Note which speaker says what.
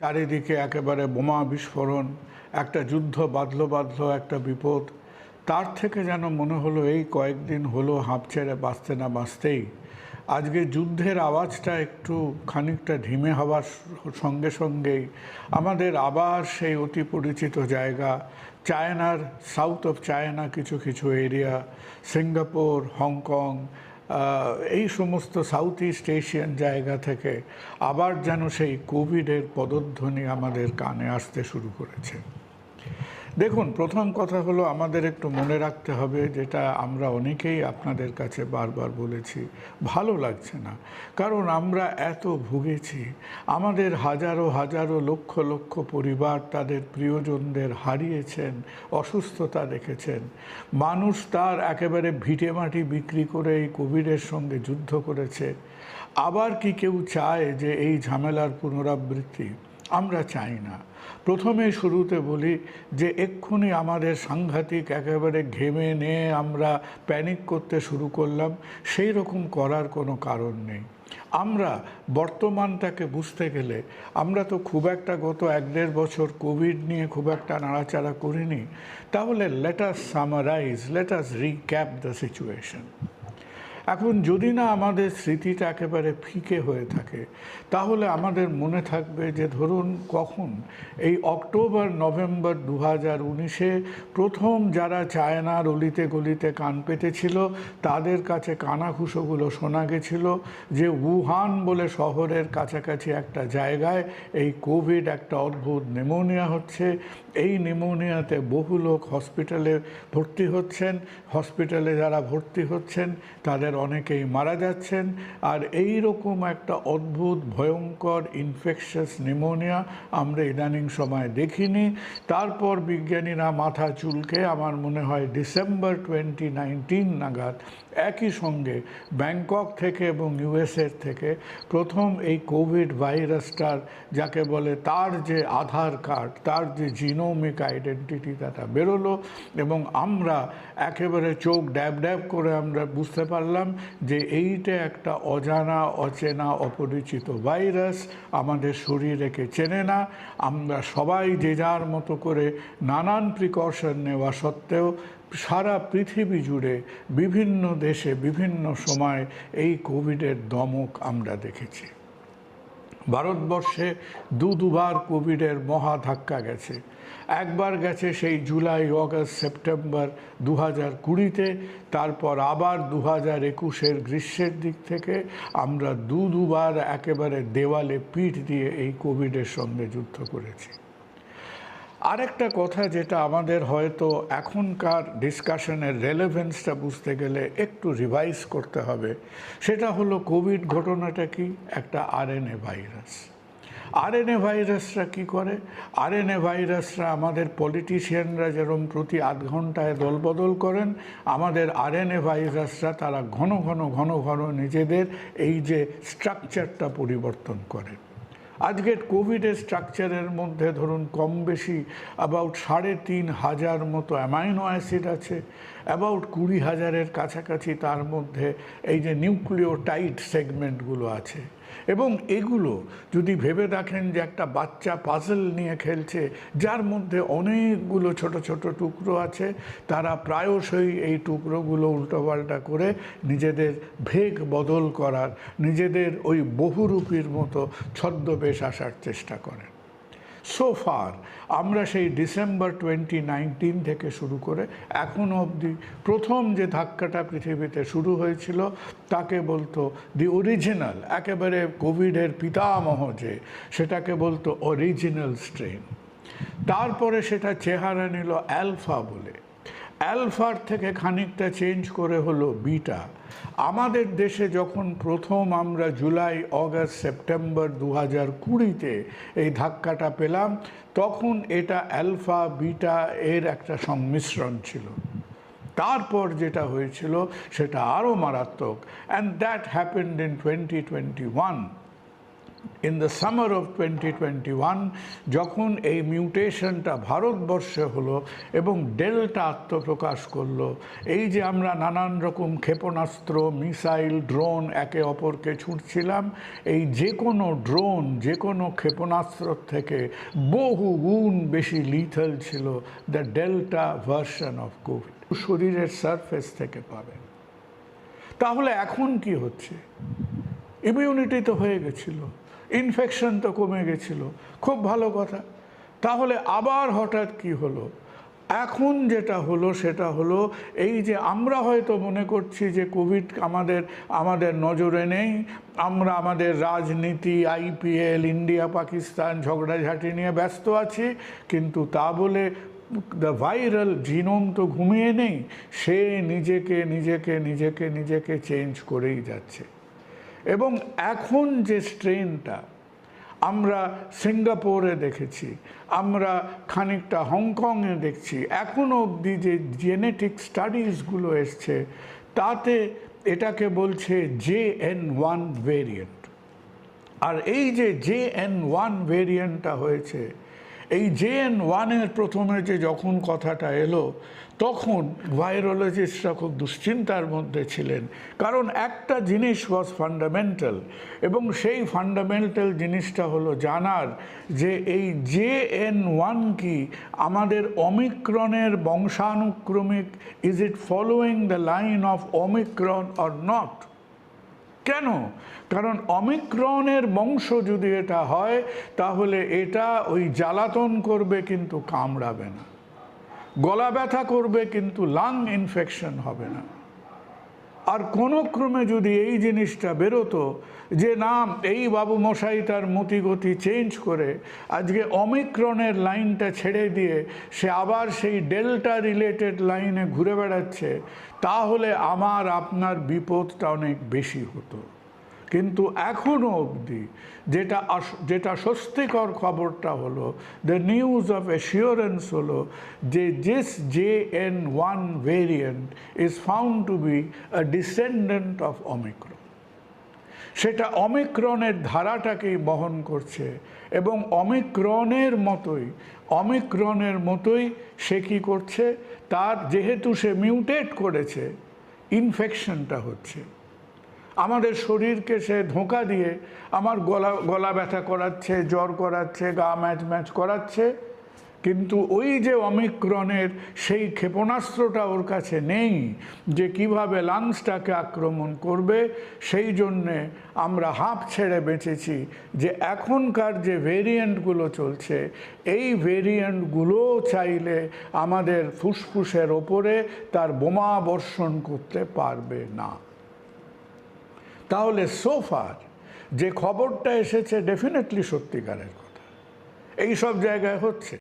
Speaker 1: চারিদিকে একেবারে বোমা বিস্ফোরণ, একটা যুদ্ধ বাঁধলো বাঁধলো একটা বিপদ। তার থেকে যেন মনে হলো এই কয়েকদিন হলো হাঁপ ছেড়ে বাঁচতে না বাঁচতেই। আজকে যুদ্ধের আওয়াজটা একটু খানিকটা ধিমে হওয়ার সঙ্গে সঙ্গেই আমাদের আবার সেই অতি পরিচিত জায়গা, চায়নার সাউথ অফ চায়না কিছু কিছু এরিয়া সিঙ্গাপুর, হংকং এই সমস্ত সাউথ ইস্ট এশিয়ান জায়গা থেকে আবার যেন সেই কোভিডের পদধ্বনি আমাদের কানে আসতে শুরু করেছে। দেখুন, প্রথম কথা হলো আমাদের একটু মনে রাখতে হবে যেটা আমরা অনেকেই আপনাদের কাছে বারবার বলেছি, ভালো লাগছে না। কারণ আমরা এত ভুগেছি, আমাদের হাজারো হাজারো লক্ষ লক্ষ পরিবার তাদের প্রিয়জনদের হারিয়েছেন, অসুস্থতা দেখেছেন। মানুষ তার একেবারে ভিটে মাটি বিক্রি করে এই কোভিডের সঙ্গে যুদ্ধ করেছে। আবার কি কেউ চায় যে এই ঝামেলার পুনরাবৃত্তি? আমরা চাই না। প্রথমে শুরুতে বলি যে এক্ষুনি আমাদের সাংঘাতিক একেবারে ঘেমে নিয়ে আমরা প্যানিক করতে শুরু করলাম, সেই রকম করার কোনো কারণ নেই। আমরা বর্তমানটাকে বুঝতে গেলে, আমরা তো খুব একটা গত এক দেড় বছর কোভিড নিয়ে খুব একটা নাড়াচাড়া করিনি, তাহলে let us summarize let us recap the situation এখন যদি না আমাদের স্মৃতিটা একেবারে ফিকে হয়ে থাকে, তাহলে আমাদের মনে থাকবে যে ধরুন কখন এই অক্টোবর, নভেম্বর দু হাজার উনিশে প্রথম যারা চায়নার অলিতে গলিতে কান পেতেছিল, তাদের কাছে কানাঘুষোগুলো শোনা গেছিল যে উহান বলে শহরের কাছাকাছি একটা জায়গায় এই কোভিড একটা অদ্ভুত নিমোনিয়া হচ্ছে। এই নিমোনিয়াতে বহু লোক হসপিটালে ভর্তি হচ্ছেন। হসপিটালে যারা ভর্তি হচ্ছেন, তাদের অনেকেই মারা যাচ্ছেন। আর এই রকম একটা অদ্ভুত, ভয়ঙ্কর ইনফেকশাস নিমোনিয়া আমরা ইদানিং সময় দেখিনি। তারপর বিজ্ঞানীরা মাথা চুলকে, আমার মনে হয় ডিসেম্বর টোয়েন্টি নাইনটিন নাগাদ একই সঙ্গে ব্যাংকক থেকে এবং ইউএসএর থেকে প্রথম এই কোভিড ভাইরাসটার, যাকে বলে তার যে আধার কার্ড, তার যে জিনোমিক আইডেন্টিটি তাটা বেরোলো এবং আমরা একেবারে চোখ ড্যাব ড্যাব করে আমরা বুঝতে পারলাম যে এইটা একটা অজানা, অচেনা, অপরিচিত ভাইরাস। আমাদের শরীরেকে চেনে না। আমরা সবাই যে যার মতো করে নানান প্রিকশন নেওয়া সত্ত্বেও সারা পৃথিবী জুড়ে, বিভিন্ন দেশে, বিভিন্ন সময় এই কোভিডের দমক আমরা দেখেছি। ভারতবর্ষে দু দুবার কোভিডের মহা ধাক্কা গেছে। একবার গেছে সেই জুলাই, অগস্ট, সেপ্টেম্বর দু হাজার কুড়িতে, তারপর আবার দু হাজার একুশের গ্রীষ্মের দিক থেকে আমরা দু দুবার একেবারে দেওয়ালে পিঠ দিয়ে এই কোভিডের সঙ্গে যুদ্ধ করেছি। আরেকটা কথা যেটা আমাদের হয়তো এখনকার ডিসকাশনের রেলেভেন্সটা বুঝতে গেলে একটু রিভাইজ করতে হবে, সেটা হলো কোভিড ঘটনাটা কি? একটা আরএনএ ভাইরাস আরএনএ ভাইরাসরা কি করে? আরএনএ ভাইরাসরা আমাদের পলিটিশিয়ানরা যেরকম প্রতি আধ ঘন্টায় দলবদল করেন, আমাদের আরএনএ ভাইরাসরা তারা ঘন ঘন ঘন ঘন নিজেদের এই যে স্ট্রাকচারটা পরিবর্তন করে। আজকের কোভিডের স্ট্রাকচারের মধ্যে ধরুন কম বেশি অ্যাবাউট সাড়ে তিন হাজার মতো অ্যামাইনো অ্যাসিড আছে অ্যাবাউট কুড়ি হাজারের কাছাকাছি তার মধ্যে এই যে নিউক্লিওটাইড সেগমেন্টগুলো আছে। এবং এগুলো যদি ভেবে দেখেন যে একটা বাচ্চা পাজল নিয়ে খেলছে, যার মধ্যে অনেকগুলো ছোট ছোট টুকরো আছে, তারা প্রায়শই এই টুকরোগুলো উল্টোপাল্টা করে নিজেদের ভেগ বদল করার, নিজেদের ওই বহুরূপীর মতো ছদ্মবেশ আসার চেষ্টা করেন। সো ফার আমরা সেই ডিসেম্বর টোয়েন্টি নাইনটিন থেকে শুরু করে এখন অবধি প্রথম যে ধাক্কাটা পৃথিবীতে শুরু হয়েছিল, তাকে বলতো দি অরিজিনাল একেবারে কোভিডের পিতামহ যে, সেটাকে বলতো অরিজিনাল স্ট্রেন তারপরে সেটা চেহারা নিল অ্যালফা বলে। অ্যালফার থেকে খানিকটা চেঞ্জ করে হলো বিটা আমাদের দেশে যখন প্রথম আমরা জুলাই, অগাস্ট, সেপ্টেম্বর দু হাজার কুড়িতে এই ধাক্কাটা পেলাম, তখন এটা অ্যালফা বিটা এর একটা সংমিশ্রণ ছিল। তারপর যেটা হয়েছিল, সেটা আরও মারাত্মক। And that happened in twenty twenty one in the summer of twenty twenty one যখন এই মিউটেশনটা ভারতবর্ষে হলো এবং ডেল্টা আত্মপ্রকাশ করল, এই যে আমরা নানান রকম ক্ষেপণাস্ত্র মিসাইল ড্রোন একে অপরকে ছুটছিলাম এই যে কোনো ড্রোন যে কোনো ক্ষেপণাস্ত্র থেকে বহু গুণ বেশি লিথল ছিল the Delta version of COVID শরীরের সারফেস থেকে পাবেন তাহলে এখন কি হচ্ছে? ইমিউনিটি তো হয়ে গেছিল। ইনফেকশন তো কমে গেছিল। খুব ভালো কথা। তাহলে আবার হঠাৎ কি হলো? এখন যেটা হলো সেটা হলো এই যে আমরা হয়তো মনে করছি যে কোভিড আমাদের আমাদের নজরে নেই। আমরা আমাদের রাজনীতি, আইপিএল, ইন্ডিয়া, পাকিস্তান ঝগড়াঝাটি নিয়ে ব্যস্ত আছি। কিন্তু তা বলে দ্য ভাইরাল জিনোম তো ঘুমিয়ে নেই। সে নিজেকে নিজেকে নিজেকে নিজেকে চেঞ্জ করেই যাচ্ছে। এবং এখন যে স্ট্রেনটা আমরা সিঙ্গাপুরে দেখেছি, আমরা খানিকটা হংকংয়ে দেখছি এখনও অবধি যে জেনেটিক স্টাডিজগুলো এসছে, তাতে এটাকে বলছে জে এন ওয়ান ভেরিয়েন্ট আর এই যে জে এন ওয়ান ভেরিয়েন্টটা হয়েছে এই জে এন ওয়ানের প্রথমে যে যখন কথাটা এলো, তখন ভাইরোলজিস্টরা খুব দুশ্চিন্তার মধ্যে ছিলেন। কারণ একটা জিনিস ওয়াজ ফান্ডামেন্টাল এবং সেই ফান্ডামেন্টাল জিনিসটা হলো জানার যে এই জে এন ওয়ান কি আমাদের অমিক্রনের বংশানুক্রমিক is it following the line of omicron or not কেন? কারণ অমিক্রনের বংশ যদি এটা হয়, তাহলে এটা ওই জ্বালাতন করবে কিন্তু কামড়াবে না। গলা ব্যথা করবে কিন্তু লাং ইনফেকশন হবে না। আর কোনো ক্রমে যদি এই জিনিসটা বেরোতো যে না এই বাবু মশাই তার মতিগতি চেঞ্জ করে আজকে অমিক্রনের লাইনটা ছেড়ে দিয়ে সে আবার সেই ডেল্টা রিলেটেড লাইনে ঘুরে বেড়াচ্ছে, তাহলে আমার, আপনার বিপদটা অনেক বেশি হতো। কিন্তু এখনও অবধি যেটা যেটা স্বস্তিকর খবরটা হলো দ্য নিউজ অফ অ্যাসিওরেন্স হলো যে this J N one variant is found to be a descendant of omicron সেটা অমিক্রনের ধারাটাকেই বহন করছে এবং অমিক্রনের মতোই অমিক্রনের মতোই সে কী করছে? তার, যেহেতু সে মিউটেট করেছে ইনফেকশনটা হচ্ছে। আমাদের শরীরকে সে ধোঁকা দিয়ে আমার গলা গলা ব্যথা করাচ্ছে, জ্বর করাচ্ছে, গা ম্যাচ ম্যাচ করাচ্ছে। কিন্তু ওই যে অমিক্রনের সেই ক্ষেপণাস্ত্রটা ওর কাছে নেই যে কীভাবে লাংসটাকে আক্রমণ করবে, সেই জন্যে আমরা হাঁপ ছেড়ে বেঁচেছি যে এখনকার যে ভেরিয়েন্টগুলো চলছে, এই ভেরিয়েন্টগুলো চাইলে আমাদের ফুসফুসের ওপরে তার বোমা বর্ষণ করতে পারবে না। তাহলে সোফার যে খবরটা এসেছে ডেফিনেটলি সত্যিকারের কথা। এই সব জায়গায় হচ্ছে।